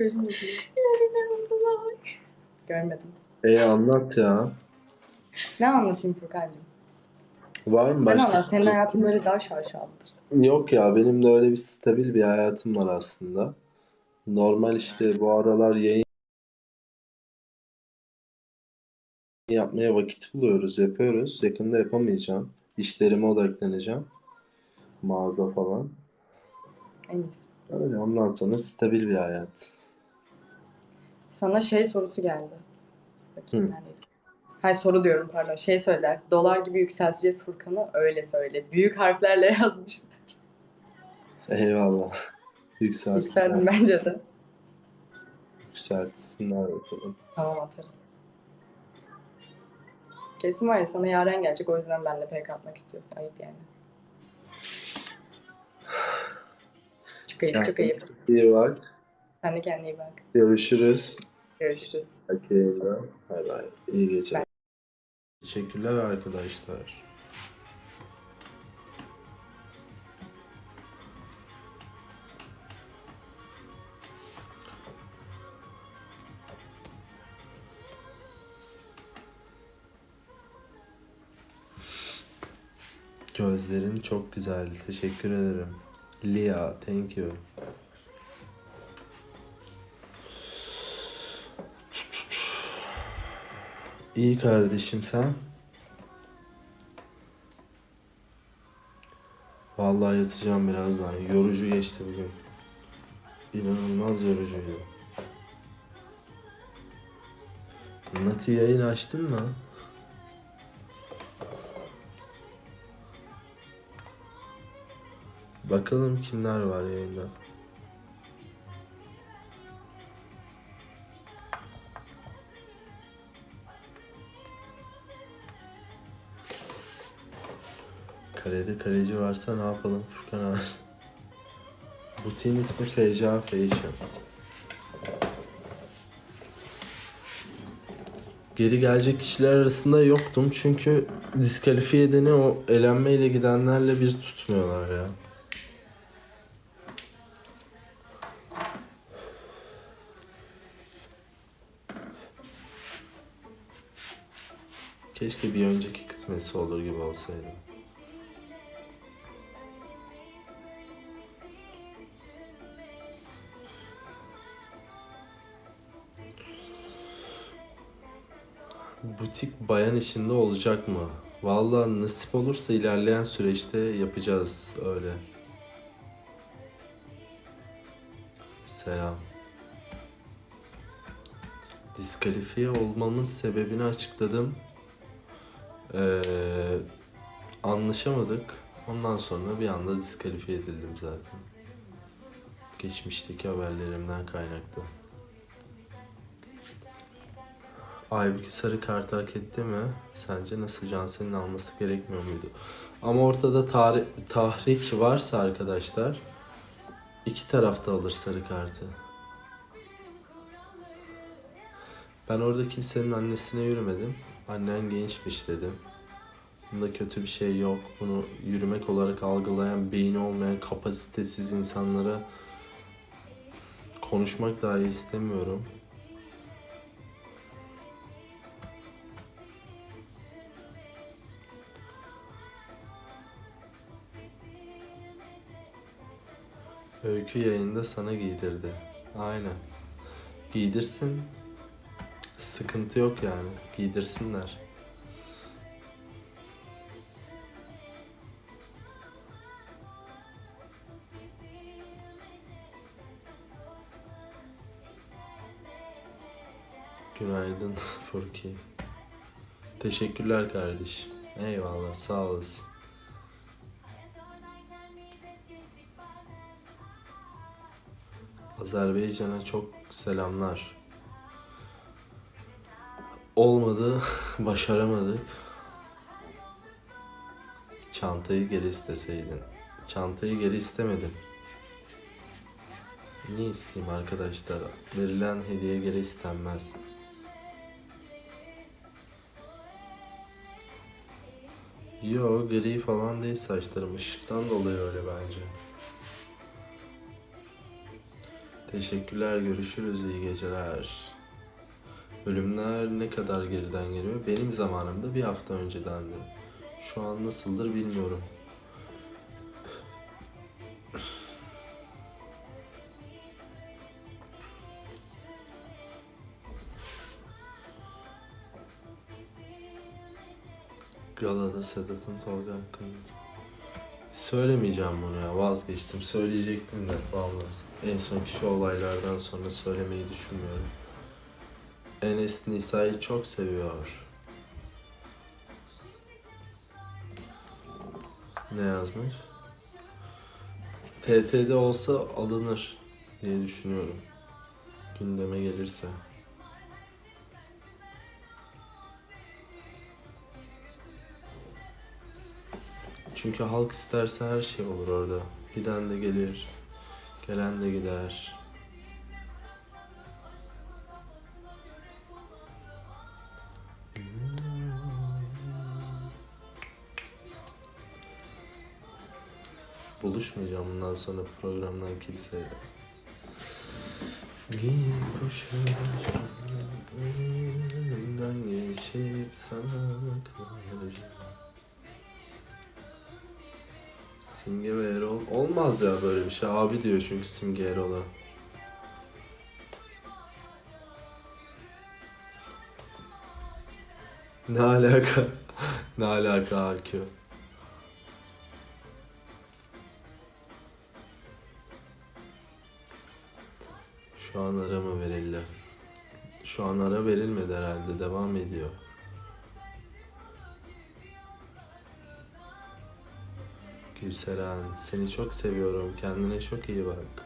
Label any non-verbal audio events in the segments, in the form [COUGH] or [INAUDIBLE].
Bozuluyor. Görmedim. E anlat ya. Ne anlatayım Furkan'cığım? Var mı Sen başka? anlat. Senin hayatın böyle daha şaşalıdır. Yok ya benim de öyle bir stabil bir hayatım var aslında. Normal işte bu aralar yayın yapmaya vakit buluyoruz, yapıyoruz. Yakında yapamayacağım. İşlerime odaklanacağım. Mağaza falan. En iyisi. Öyle ondan sonra stabil bir hayat. Sana şey sorusu geldi. Bakayım Hı. neredeydi? Hayır soru diyorum pardon. Şey söyler. Dolar gibi yükselteceğiz Furkan'ı öyle söyle. Büyük harflerle [LAUGHS] yazmış. Eyvallah. Yükseldim Yükselsinler. bence de. Yükselsinler bakalım. Tamam atarız. Kesin var ya sana yaren gelecek o yüzden benimle pek atmak istiyorsun. Ayıp yani. Çok ayıp, çok ayıp. İyi bak. Sen de kendine iyi bak. Görüşürüz. Görüşürüz. Akıyla. Bay bay. İyi geceler. Teşekkürler arkadaşlar. Gözlerin çok güzel. Teşekkür ederim. Lia, thank you. İyi kardeşim sen. Vallahi yatacağım birazdan. Yorucu geçti bugün. İnanılmaz yorucuydu. Nati yayın açtın mı? Bakalım kimler var yayında. Kalede kaleci varsa ne yapalım Furkan abi? Butiğin ismi Feca Fashion. Geri gelecek kişiler arasında yoktum çünkü diskalifiye edeni o elenmeyle gidenlerle bir tutmuyorlar ya. Keşke bir önceki kısmetse olur gibi olsaydı. Butik bayan işinde olacak mı? Vallahi nasip olursa ilerleyen süreçte yapacağız öyle. Selam. Diskalifiye olmamın sebebini açıkladım. Ee, anlaşamadık. Ondan sonra bir anda diskalifiye edildim zaten. Geçmişteki haberlerimden kaynaklı. Aybüke sarı kart hak etti mi? Sence nasıl Cansel'in alması gerekmiyor muydu? Ama ortada tarih, tahrik varsa arkadaşlar iki tarafta alır sarı kartı. Ben orada kimsenin annesine yürümedim. Annen gençmiş dedim. Bunda kötü bir şey yok. Bunu yürümek olarak algılayan, beyni olmayan, kapasitesiz insanlara konuşmak dahi istemiyorum. Öykü yayında sana giydirdi. Aynen. Giydirsin. Sıkıntı yok yani. Giydirsinler. Günaydın [LAUGHS] Furki. Teşekkürler kardeşim. Eyvallah sağ olasın. Azerbaycan'a çok selamlar. Olmadı, [LAUGHS] başaramadık. Çantayı geri isteseydin. Çantayı geri istemedim. Niye isteyeyim arkadaşlar? Verilen hediye geri istenmez. Yo gri falan değil saçlarım. Işıktan dolayı öyle bence. Teşekkürler, görüşürüz, iyi geceler. Ölümler ne kadar geriden geliyor? Benim zamanımda bir hafta öncedendi. Şu an nasıldır bilmiyorum. Galada Sedat'ın Tolga hakkında. Söylemeyeceğim bunu ya vazgeçtim. Söyleyecektim de vallahi. En sonki şu olaylardan sonra söylemeyi düşünmüyorum. Enes Nisa'yı çok seviyor. Ne yazmış? TT'de olsa alınır diye düşünüyorum. Gündeme gelirse. Çünkü halk isterse her şey olur orada. Giden de gelir, gelen de gider. Buluşmayacağım bundan sonra programdan kimseyle. Bir koşar önünden geçip sana bakmayacağım. Simge ve Erol olmaz ya böyle bir şey. Abi diyor çünkü Simge Erol'a. Ne alaka? [LAUGHS] ne alaka AQ? Şu an ara mı verildi? Şu an ara verilmedi herhalde. Devam ediyor. Gülseren, seni çok seviyorum. Kendine çok iyi bak.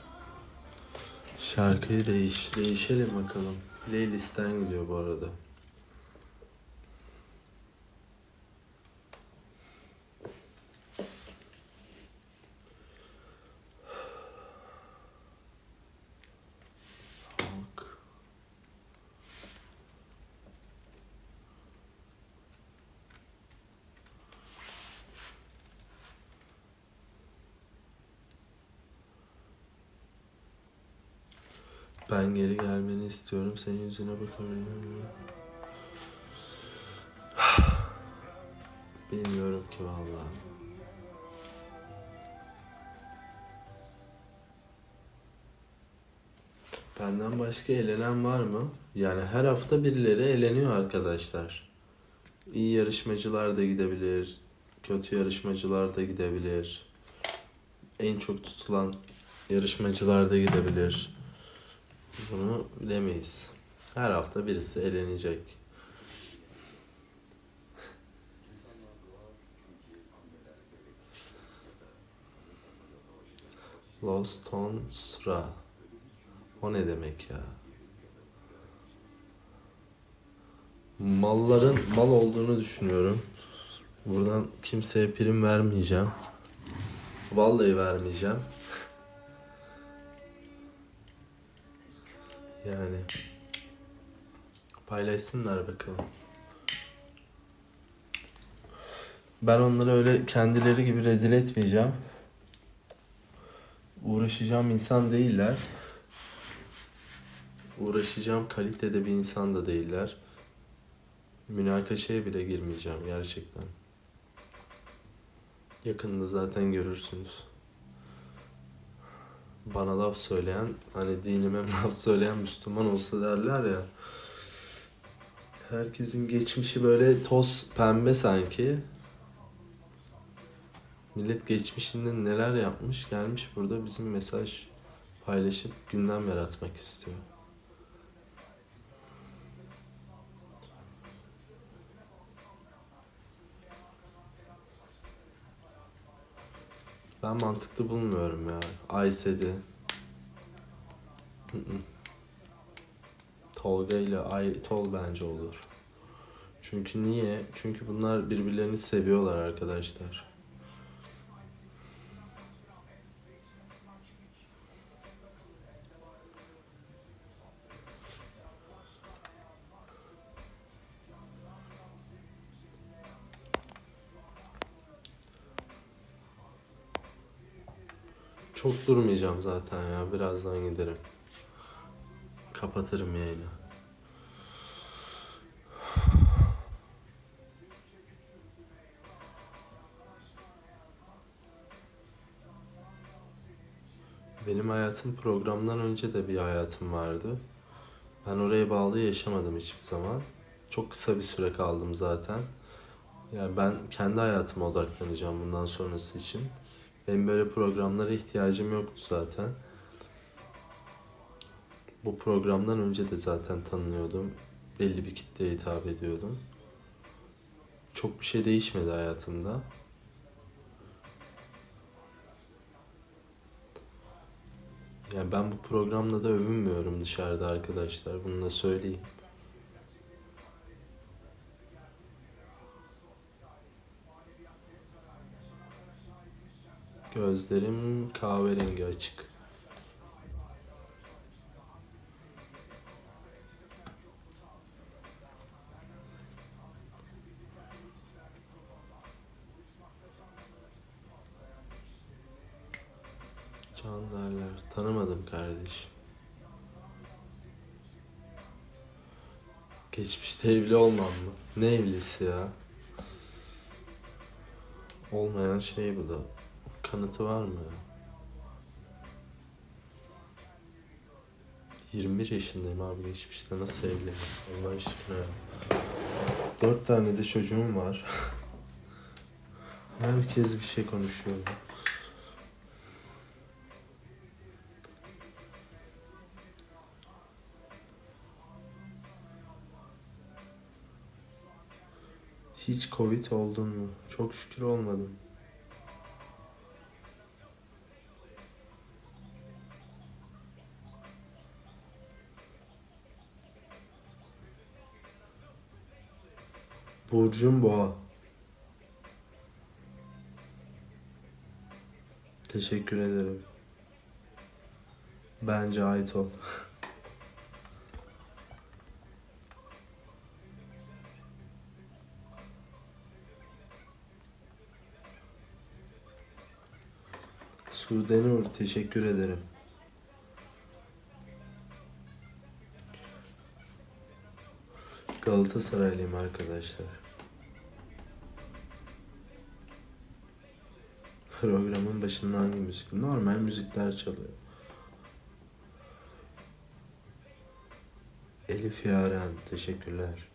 Şarkıyı değiş, değişelim bakalım. Playlist'ten gidiyor bu arada. Ben geri gelmeni istiyorum. Senin yüzüne bakabiliyorum. [SIGHS] Bilmiyorum ki vallahi. Benden başka elenen var mı? Yani her hafta birileri eleniyor arkadaşlar. İyi yarışmacılar da gidebilir. Kötü yarışmacılar da gidebilir. En çok tutulan yarışmacılar da gidebilir. Bunu bilemeyiz. Her hafta birisi elenecek. Lost on Sura. O ne demek ya? Malların mal olduğunu düşünüyorum. Buradan kimseye prim vermeyeceğim. Vallahi vermeyeceğim. Yani paylaşsınlar bakalım. Ben onları öyle kendileri gibi rezil etmeyeceğim. Uğraşacağım insan değiller. Uğraşacağım kalitede bir insan da değiller. Münakaşaya bile girmeyeceğim gerçekten. Yakında zaten görürsünüz bana laf söyleyen, hani dinime [LAUGHS] laf söyleyen Müslüman olsa derler ya. Herkesin geçmişi böyle toz pembe sanki. Millet geçmişinde neler yapmış gelmiş burada bizim mesaj paylaşıp gündem yaratmak istiyor. Ben mantıklı bulmuyorum ya. Aysed'i. Tolga ile Ay Tol bence olur. Çünkü niye? Çünkü bunlar birbirlerini seviyorlar arkadaşlar. Çok durmayacağım zaten ya. Birazdan giderim. kapatırım yayını. Benim hayatım programdan önce de bir hayatım vardı. Ben oraya bağlı yaşamadım hiçbir zaman. Çok kısa bir süre kaldım zaten. Yani ben kendi hayatıma odaklanacağım bundan sonrası için. Benim böyle programlara ihtiyacım yoktu zaten. Bu programdan önce de zaten tanınıyordum. Belli bir kitleye hitap ediyordum. Çok bir şey değişmedi hayatımda. Yani ben bu programla da övünmüyorum dışarıda arkadaşlar. Bunu da söyleyeyim. Gözlerim kahverengi açık. Can derler. Tanımadım kardeşim. Geçmişte evli olmam mı? Ne evlisi ya? Olmayan şey bu da. Kanıtı var mı? 21 yaşındayım abi geçmişte nasıl evliyim? Allah aşkına ya. 4 tane de çocuğum var. Herkes bir şey konuşuyor. Hiç Covid oldun mu? Çok şükür olmadım. Burcum Boğa. Teşekkür ederim. Bence ait ol. [LAUGHS] Sudenur teşekkür ederim. Galatasaraylıyım arkadaşlar. Programın başında hangi müzik? Normal müzikler çalıyor. Elif Yaren teşekkürler.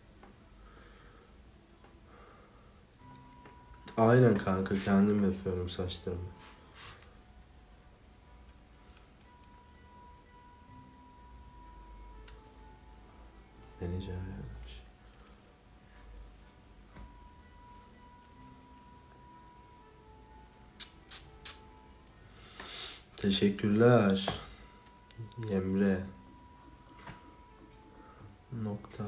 Aynen kanka kendim yapıyorum saçlarımı. Teşekkürler. Emre. Nokta.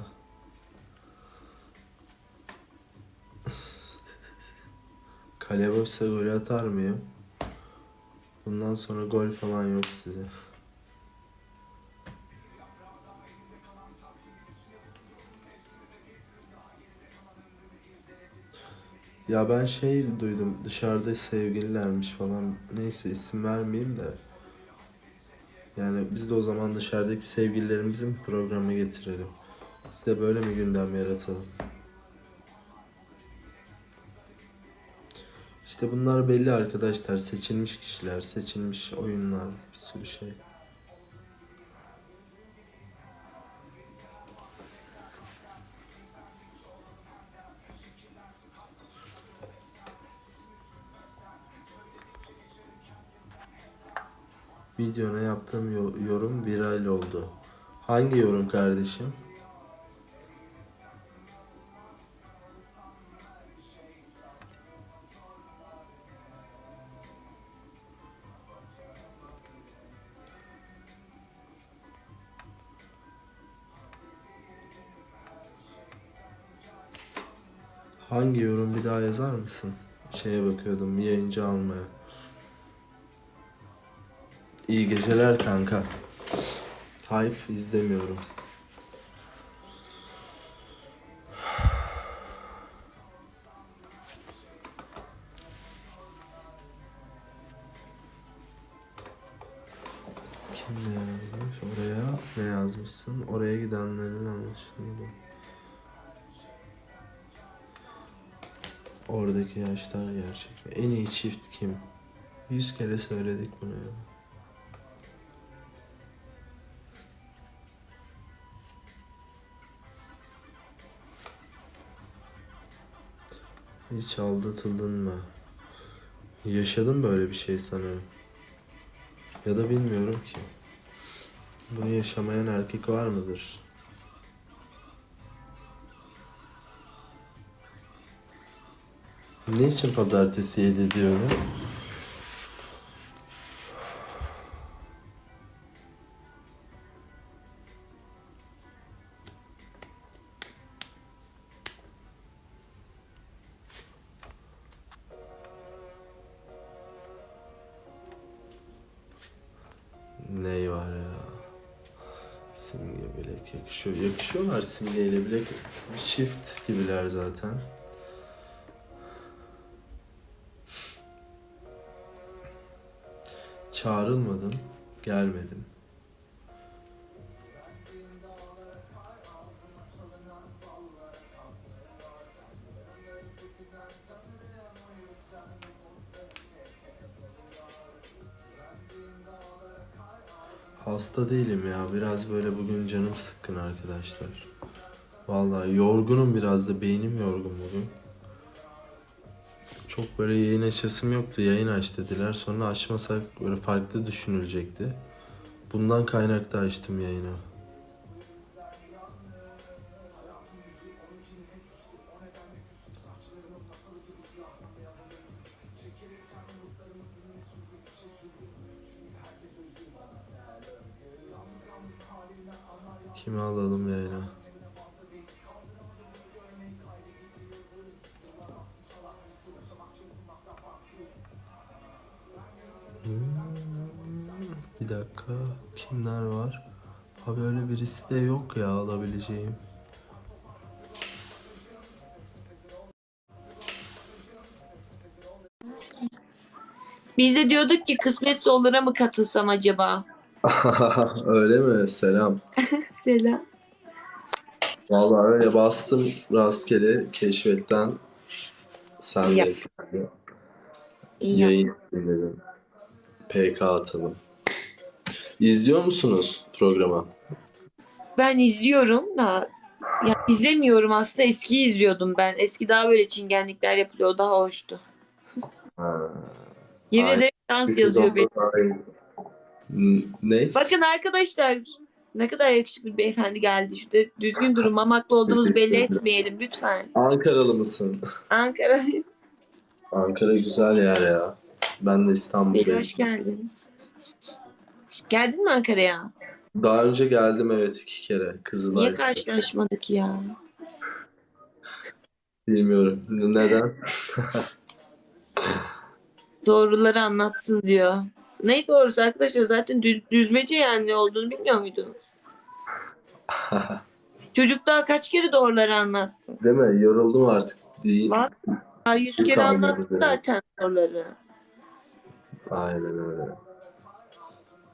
Kale boşsa gol atar mıyım? Bundan sonra gol falan yok size. Ya ben şey duydum dışarıda sevgililermiş falan neyse isim vermeyeyim de yani biz de o zaman dışarıdaki sevgililerimizi mi programa getirelim? Biz de böyle mi gündem yaratalım? İşte bunlar belli arkadaşlar seçilmiş kişiler seçilmiş oyunlar bir sürü şey. Videona yaptığım yo- yorum viral oldu. Hangi yorum kardeşim? Hangi yorum bir daha yazar mısın? Şeye bakıyordum yayıncı almaya. İyi geceler kanka. Hype izlemiyorum. Kim ne yazmış oraya? Ne yazmış? yazmışsın. Oraya gidenlerin anlaşıldı. Oradaki yaşlar gerçek. En iyi çift kim? Yüz kere söyledik bunu ya. Hiç aldatıldın mı? Yaşadım böyle bir şey sanırım. Ya da bilmiyorum ki. Bunu yaşamayan erkek var mıdır? Ne için pazartesi 7 diyorum? Simge bilek yakışıyor. Yakışıyorlar simgeyle bilek. Çift gibiler zaten. Çağrılmadım. Gelmedim. Hasta değilim ya. Biraz böyle bugün canım sıkkın arkadaşlar. Vallahi yorgunum biraz da. Beynim yorgun bugün. Çok böyle yayın açasım yoktu. Yayın aç dediler. Sonra açmasak böyle farklı düşünülecekti. Bundan kaynaklı açtım yayını. Kimi alalım yayına? Hmm, Bir dakika. Kimler var? Abi öyle birisi de yok ya alabileceğim. Biz de diyorduk ki kısmetse olur'a mı katılsam acaba? [LAUGHS] öyle mi? Selam. [LAUGHS] Selam. Vallahi öyle bastım rastgele keşfetten sen de geldi. İyi yap- Yayın dedim. PK atalım. İzliyor musunuz programı? Ben izliyorum da ya izlemiyorum aslında eski izliyordum ben. Eski daha böyle çingenlikler yapılıyor daha hoştu. Ha. Yemin Ay, ederim dans yazıyor benim. N- Ne? Bakın arkadaşlar ne kadar yakışıklı bir beyefendi geldi. Şurada düzgün durun mamaklı olduğumuzu belli [LAUGHS] etmeyelim lütfen. Ankaralı mısın? Ankara Ankara güzel yer ya. Ben de Beli İstanbul'dayım. hoş geldin. Geldin mi Ankara'ya? Daha önce geldim evet iki kere. Niye karşılaşmadık ya? Bilmiyorum. Neden? Doğruları anlatsın diyor. Ne doğrusu arkadaşlar zaten düz, düzmece yani ne olduğunu bilmiyor muydunuz? [LAUGHS] Çocuk daha kaç kere doğruları anlatsın? Değil mi? Yoruldum artık. Değil. Bak daha yüz kere anlattı dedi. zaten doğruları. Aynen öyle.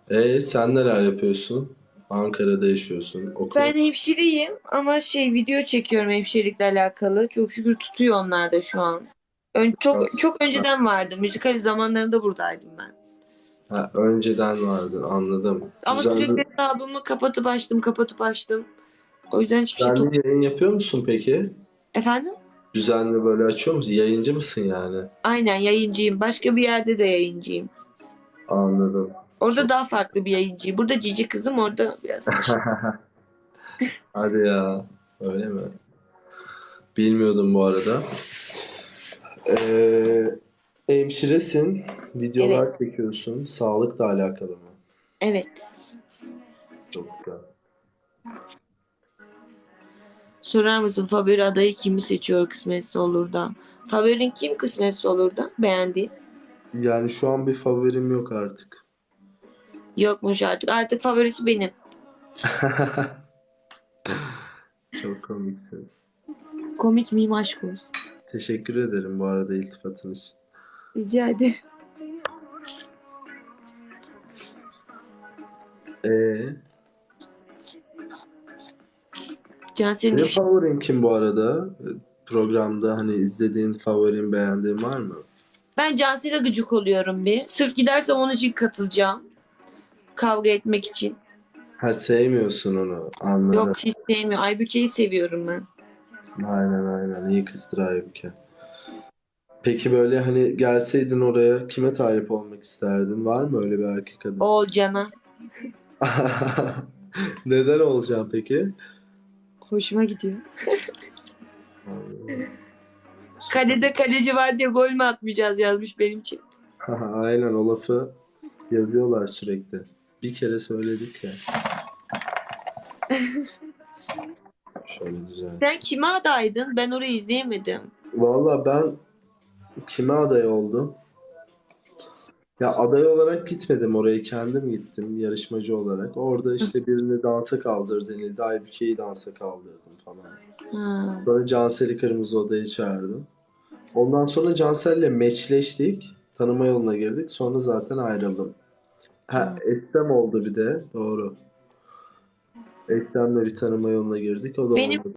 E sen neler yapıyorsun? Ankara'da yaşıyorsun. Okul. Ben hemşireyim ama şey video çekiyorum hemşirelikle alakalı. Çok şükür tutuyor onlar da şu an. Ön, çok, çok önceden vardı. Müzikal zamanlarında buradaydım ben. Ha, önceden vardın anladım. Ama Düzenli, sürekli hesabımı kapatıp açtım, kapatıp açtım. O yüzden hiçbir şey düzenli yayın yapıyor musun peki? Efendim? Düzenli böyle açıyor musun? Yayıncı mısın yani? Aynen yayıncıyım. Başka bir yerde de yayıncıyım. Anladım. Orada daha farklı bir yayıncıyım. Burada cici kızım, orada biraz [LAUGHS] Hadi ya. Öyle mi? Bilmiyordum bu arada. Ee, hemşiresin. Videolar çekiyorsun. Sağlıkla alakalı mı? Evet. Çok güzel. Sorar mısın favori adayı kimi seçiyor kısmetse olur da? Favorin kim kısmetse olur da? Beğendiğin? Yani şu an bir favorim yok artık. Yokmuş artık. Artık favorisi benim. [LAUGHS] Çok komiksin. Komik miyim aşk olsun. Teşekkür ederim bu arada iltifatın için. Rica ederim. Ee, Cansel'in Senin iş- favorin kim bu arada? Programda hani izlediğin favorin beğendiğin var mı? Ben Cansel'e gıcık oluyorum bir. Sırf gidersem onun için katılacağım. Kavga etmek için. Ha sevmiyorsun onu. Anladım. Yok hiç sevmiyorum. Aybüke'yi seviyorum ben. Aynen aynen. İyi kızdır Aybüke. Peki böyle hani gelseydin oraya kime talip olmak isterdin? Var mı öyle bir erkek adam? Oğulcan'a. [LAUGHS] Neden olacağım peki? Hoşuma gidiyor. Kalede kaleci var diye gol mü atmayacağız yazmış benim için. [LAUGHS] Aynen o lafı yazıyorlar sürekli. Bir kere söyledik ya. [LAUGHS] Şöyle düzel. Sen kime adaydın? Ben orayı izleyemedim. Valla ben kime aday oldum? Ya aday olarak gitmedim oraya kendim gittim yarışmacı olarak. Orada işte birini dansa kaldır denildi. Aybüke'yi dansa kaldırdım falan. Ha. Sonra Cansel'i Kırmızı Oda'ya çağırdım. Ondan sonra Cansel'le meçleştik. Tanıma yoluna girdik. Sonra zaten ayrıldım. Ha, Estem oldu bir de. Doğru. Estem'le bir tanıma yoluna girdik. O da Benim oldu.